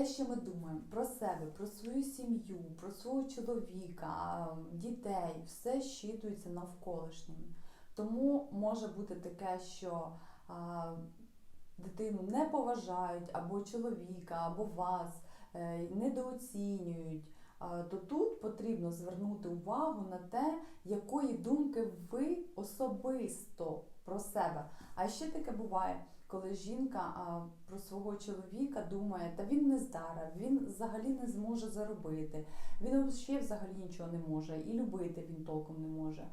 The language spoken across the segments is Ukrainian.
те, що ми думаємо про себе, про свою сім'ю, про свого чоловіка, дітей, все щитується навколишнім. Тому може бути таке, що а, дитину не поважають, або чоловіка, або вас е, недооцінюють. То тут потрібно звернути увагу на те, якої думки ви особисто про себе. А ще таке буває, коли жінка про свого чоловіка думає, та він не здара, він взагалі не зможе заробити, він ще взагалі нічого не може, і любити він толком не може,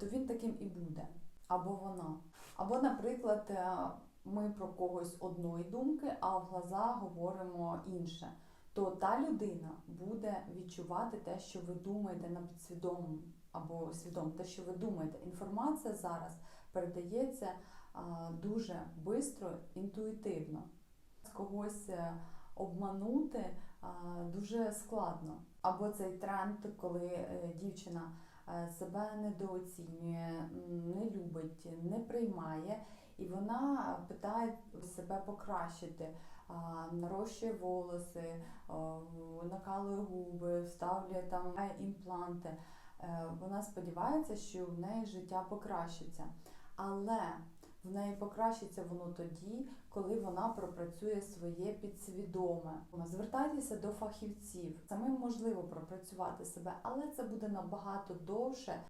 то він таким і буде. Або вона. Або, наприклад, е, ми про когось одної думки, а в глаза говоримо інше. То та людина буде відчувати те, що ви думаєте на підсвідомому або свідомо, те, що ви думаєте. Інформація зараз передається дуже швидко, інтуїтивно. Когось е, обманути дуже складно. Або цей тренд, коли е, дівчина е, себе недооцінює, не любить, не приймає, і вона питає себе покращити, нарощує волоси, накалує губи, вставлює там імпланти. Е, Вона сподівається, що в неї життя покращиться. Але в неї покращиться воно тоді, коли вона пропрацює своє підсвідоме. Звертайтеся до фахівців. Самим можливо пропрацювати себе, але це буде набагато довше